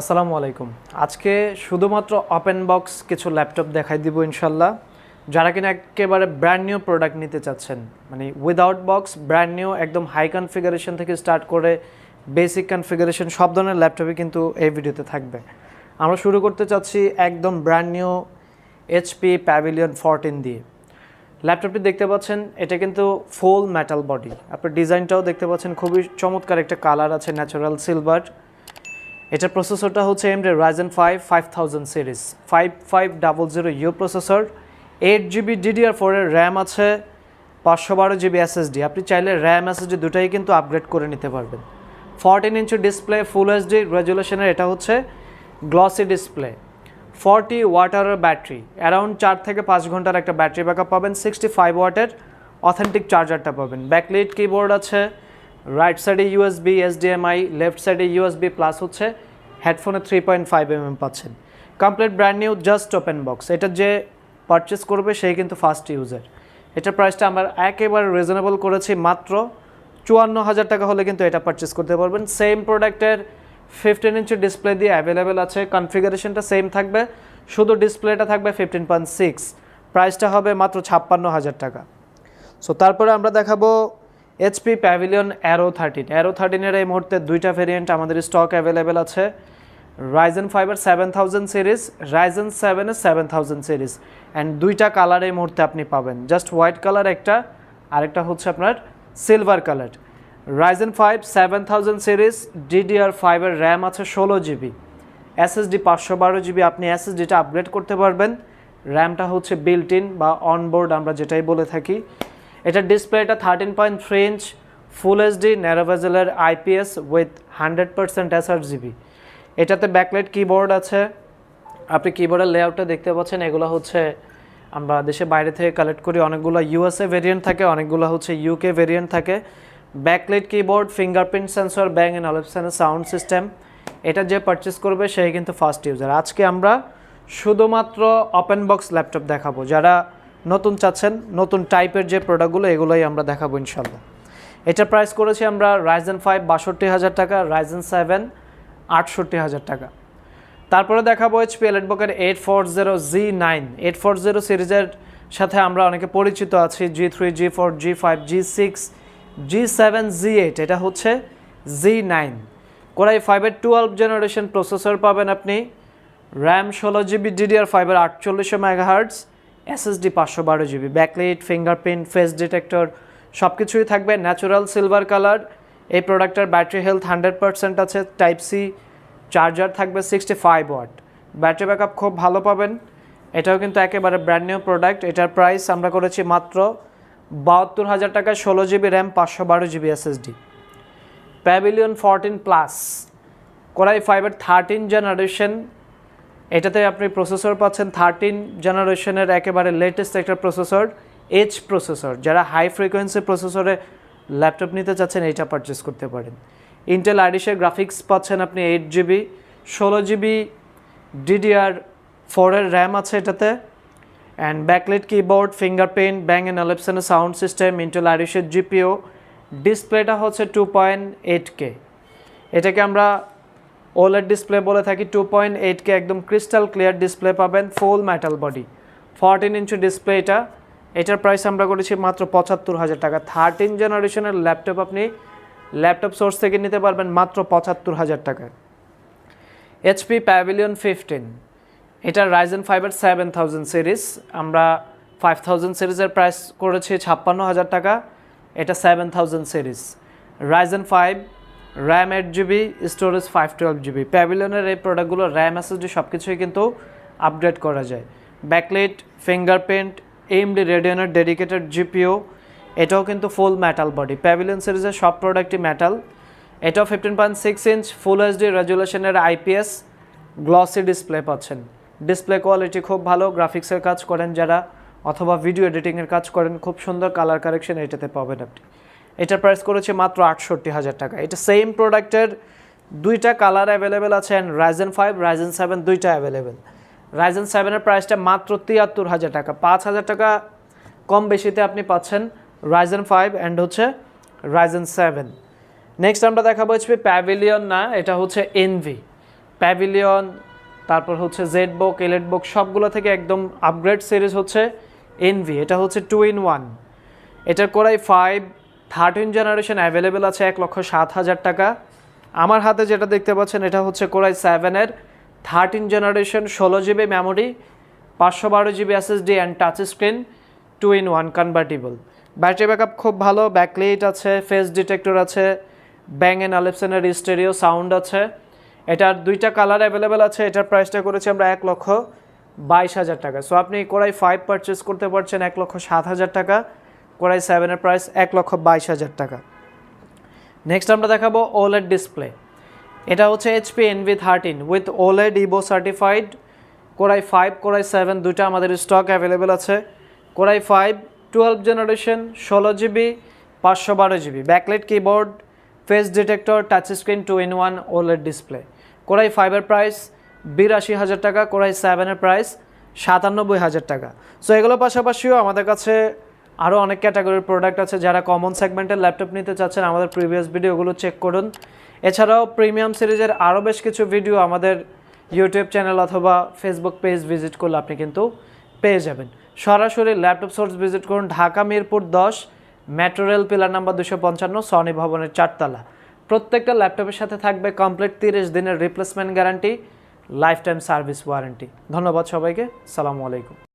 আসসালামু আলাইকুম। আজকে শুধুমাত্র ওপেন বক্স কিছু ল্যাপটপ দেখাই দিব ইনশাল্লাহ। যারা কিনা একেবারে ব্র্যান্ড নিউ প্রোডাক্ট নিতে চাচ্ছেন মানে উইদাউট বক্স ব্র্যান্ড নিউ একদম হাই কনফিগারেশন থেকে স্টার্ট করে বেসিক কনফিগারেশন সব ধরনের ল্যাপটপই কিন্তু এই ভিডিওতে থাকবে। আমরা শুরু করতে চাচ্ছি একদম brand new HP Pavilion fourteen দিয়ে। ল্যাপটপটি দেখতে পাচ্ছেন, এটা কিন্তু ফুল মেটাল বডি আপনার ডিজাইনটাও দেখতে পাচ্ছেন, খুবই চমৎকার একটা কালার আছে ন্যাচারাল সিলভার এটার প্রসেসরটা হচ্ছে AMD Ryzen five five thousand series five five double zero U processor eight GB DDR ফোরের র্যাম আছে, পাঁচশো বারো জিবি এসএসডি আপনি চাইলে র্যাম এসএসডি দুটাই কিন্তু আপগ্রেড করে নিতে পারবেন। Fourteen inch display full HD রেজুলেশনের এটা হচ্ছে গ্লসি ডিসপ্লে ফর্টি ওয়াটারের ব্যাটারি অ্যারাউন্ড চার থেকে পাঁচ ঘণ্টার একটা ব্যাটারি ব্যাকআপ পাবেন সিক্সটি ফাইভ ওয়াটের অথেন্টিক চার্জারটা পাবেন। ব্যাকলিট কিবোর্ড আছে রাইট সাইডে ইউএসবি এসডিএমআই লেফট সাইডে ইউএসবি প্লাস হচ্ছে হেডফোনে three point five M M পাচ্ছেন। Complete brand new just open box এটা যে পারচেস করবে, সেই কিন্তু ফার্স্ট ইউজার এটার প্রাইসটা আমরা একেবারে রিজনেবল করেছি, মাত্র চুয়ান্ন হাজার টাকা হলে কিন্তু এটা পারচেস করতে পারবেন। সেম প্রোডাক্টের ফিফটিন ইঞ্চি ডিসপ্লে দিয়ে অ্যাভেলেবেল আছে। কনফিগারেশনটা সেম থাকবে। শুধু ডিসপ্লেটা থাকবে ফিফটিন পয়েন্ট সিক্স প্রাইসটা হবে মাত্র ছাপ্পান্ন হাজার টাকা। সো তারপরে আমরা দেখাবো HP Pavilion aero thirteen aero থার্টিনের এই মুহূর্তে দুইটা ভেরিয়েন্ট আমাদের স্টক অ্যাভেলেবেল আছে। রাইজেন ফাইভের সেভেন থাউজেন্ড সিরিজ রাইজেন সেভেনের সেভেন থাউজেন্ড সিরিজ অ্যান্ড দুইটা কালার এই মুহূর্তে আপনি পাবেন। জাস্ট হোয়াইট কালার একটা, আরেকটা হচ্ছে আপনার silver colour Ryzen five seven thousand series DDR ফাইভের র্যাম আছে ষোলো জিবি এসএসডি পাঁচশো বারো জিবি আপনি এসএসডিটা আপগ্রেড করতে পারবেন। র্যামটা হচ্ছে বিল্ট ইন বা অনবোর্ড আমরা যেটাই বলে থাকি। এটার ডিসপ্লেটা thirteen point three inch full HD ন্যারোভেজেলের IPS with hundred percent sRGB এটাতে ব্যাকলাইট কিবোর্ড আছে। আপনি কিবোর্ডের লেআউটটা দেখতে পাচ্ছেন। এগুলো হচ্ছে আমরা দেশে বাইরে থেকে কালেক্ট করি। অনেকগুলো ইউএসএ ভেরিয়েন্ট থাকে, অনেকগুলো হচ্ছে ইউকে ভেরিয়েন্ট থাকে। Backlight keyboard fingerprint sensor Bang and অলেপসানের sound system এটা যে পারচেস করবে সেই কিন্তু ফার্স্ট ইউজার আজকে আমরা শুধুমাত্র ওপেন বক্স ল্যাপটপ দেখাবো। যারা নতুন চাচ্ছেন, নতুন টাইপের যে প্রোডাক্টগুলো এগুলোই আমরা দেখাবো ইনশাল্লাহ এটা প্রাইস করেছি আমরা রাইজেন ফাইভ বাষট্টি হাজার টাকা রাইজেন সেভেন আটষট্টি হাজার টাকা। তারপরে দেখাবো HP এলেটবকের eight four zero G nine eight four zero সিরিজের সাথে আমরা অনেকে পরিচিত আছি G three G four G five G six G seven G eight এটা হচ্ছে জি নাইন কোরাই ফাইভের টুয়েলভ জেনারেশন প্রসেসর পাবেন আপনি র্যাম ষোলো জিবি ডিডিআর ফাইভের আটচল্লিশশো মেগাহার্টস এসএসডি পাঁচশো বারো GB backlit fingerprint face detector সব কিছুই থাকবে ন্যাচারাল সিলভার কালার এই প্রোডাক্টের ব্যাটারি হেলথ হান্ড্রেড পার্সেন্ট আছে টাইপ সি চার্জার থাকবে sixty five watt battery backup খুব ভালো পাবেন, এটাও কিন্তু একেবারে ব্র্যান্ড নিউ প্রোডাক্ট এটার প্রাইস আমরা করেছি মাত্র বাহাত্তর হাজার টাকায় ষোলো জিবি র্যাম, পাঁচশো বারো GB SSD. Pavilion fourteen plus core i ফাইভের থার্টিন জেনারেশন এটাতে আপনি প্রসেসর পাচ্ছেন থার্টিন জেনারেশনের একেবারে লেটেস্ট একটা প্রসেসর এইচ প্রসেসর যারা হাই ফ্রিকোয়েন্সি প্রসেসরে ল্যাপটপ নিতে চাচ্ছেন, এইটা পারচেস করতে পারেন। ইন্টেল আইডিসের গ্রাফিক্স পাচ্ছেন আপনি এইট জিবি ষোলো জিবি ডিডিআর ফোরের র্যাম আছে এটাতে। And backlit keyboard fingerprint Bang and অলেপসনের sound system Intel আইডিসের জিপিও ডিসপ্লেটা হচ্ছে টু পয়েন্ট এইট কে এটাকে আমরা ওলেড ডিসপ্লে বলে থাকি টু পয়েন্ট এইট কে একদম ক্রিস্টাল ক্লিয়ার ডিসপ্লে পাবেন full metal body fourteen inch display এটা। এটার প্রাইস আমরা করেছি মাত্র পঁচাত্তর হাজার টাকা। থার্টিন জেনারেশনের ল্যাপটপ আপনি ল্যাপটপ সোর্স থেকে নিতে পারবেন মাত্র পঁচাত্তর হাজার টাকায় এইচপি প্যাভিলিয়ন ফিফটিন এটা রাইজেন ফাইভের সেভেন থাউজেন্ড সিরিজ আমরা ফাইভ থাউজেন্ড সিরিজের প্রাইস করেছি ছাপ্পান্ন হাজার টাকা। এটা seven thousand series Ryzen five RAM eight GB storage five twelve GB প্যাভিলিয়নের এই প্রোডাক্টগুলো র্যাম এসএসডি সব কিছুই কিন্তু আপগ্রেড করা যায়। ব্যাকলিট ফিঙ্গারপ্রিন্ট এমডি রেডিয়নের ডেডিকেটেড জিপিও এটাও কিন্তু ফুল মেটাল বডি প্যাভিলিয়ন সিরিজের সব প্রোডাক্টই মেটাল এটাও fifteen point six inch full HD রেজুলেশনের IPS glossy display পাচ্ছেন। ডিসপ্লে কোয়ালিটি খুব ভালো গ্রাফিক্সের কাজ করেন যারা, অথবা ভিডিও এডিটিংয়ের কাজ করেন, খুব সুন্দর কালার কারেকশন এটাতে পাবেন আপনি। এটার প্রাইস করেছে মাত্র আটষট্টি হাজার টাকা। এটা সেম প্রোডাক্টের দুইটা কালার অ্যাভেলেবেল আছে and Ryzen five Ryzen seven দুইটা অ্যাভেলেবেল রাইজেন সেভেনের প্রাইসটা মাত্র তিয়াত্তর হাজার টাকা। পাঁচ হাজার টাকা কম বেশিতে আপনি পাচ্ছেন রাইজেন ফাইভ অ্যান্ড হচ্ছে রাইজেন সেভেন নেক্সট আমরা দেখাবো এইচপি প্যাভিলিয়ন না, এটা হচ্ছে এনভি প্যাভিলিয়ন তারপর হচ্ছে জেড বক এলেট বক সবগুলো থেকে একদম আপগ্রেড সিরিজ হচ্ছে এনভি এটা হচ্ছে টু ইন ওয়ান এটার core i five thirteen generation available আছে এক লক্ষ সাত হাজার টাকা। আমার হাতে যেটা দেখতে পাচ্ছেন, এটা হচ্ছে কোরাই সেভেনের থার্টিন জেনারেশন ষোলো জিবি মেমোরি পাঁচশো বারো GB SSD and touch screen two in one convertible battery backup খুব ভালো ব্যাকলাইট আছে ফেস ডিটেক্টর আছে ব্যাং অ্যান্ড আলেপসেনের স্টেরিও সাউন্ড আছে। এটার দুইটা কালার অ্যাভেলেবেল আছে, এটার প্রাইসটা করেছি আমরা এক লক্ষ বাইশ হাজার টাকা। সো আপনি কোরাই ফাইভ পারচেস করতে পারছেন এক লক্ষ সাত হাজার টাকা। কোরাই সেভেনের প্রাইস এক লক্ষ বাইশ হাজার টাকা। নেক্সট আমরা দেখাবো ওলেড ডিসপ্লে এটা হচ্ছে HP Envy thirteen with OLED Evo certified core i five core i seven দুইটা আমাদের স্টক অ্যাভেলেবেল আছে। Core i five twelve generation ষোলো জিবি পাঁচশো বারো GB backlight keyboard face detector touch screen two in one OLED display core i ফাইভের price বিরাশি হাজার টাকা কোরাই সেভেনের প্রাইস সাতানব্বই হাজার টাকা। সো এগুলোর পাশাপাশিও আমাদের কাছে আরও অনেক ক্যাটাগরির প্রোডাক্ট আছে যারা কমন সেগমেন্টের ল্যাপটপ নিতে চাচ্ছেন, আমাদের প্রিভিয়াস ভিডিওগুলো চেক করুন। এছাড়াও প্রিমিয়াম সিরিজের আরও বেশ কিছু ভিডিও আমাদের ইউটিউব চ্যানেল অথবা ফেসবুক পেজ ভিজিট করলে আপনি কিন্তু পেয়ে যাবেন। সরাসরি ল্যাপটপ সোর্স ভিজিট করুন, ঢাকা মিরপুর দশ মেট্রো রেল পিলার নাম্বার দুশো পঞ্চান্ন সনি ভবনের চারতলা। প্রত্যেকটা ল্যাপটপের সাথে থাকবে কমপ্লিট তিরিশ দিনের replacement guarantee lifetime service warranty ধন্যবাদ সবাইকে, সালামু আলাইকুম।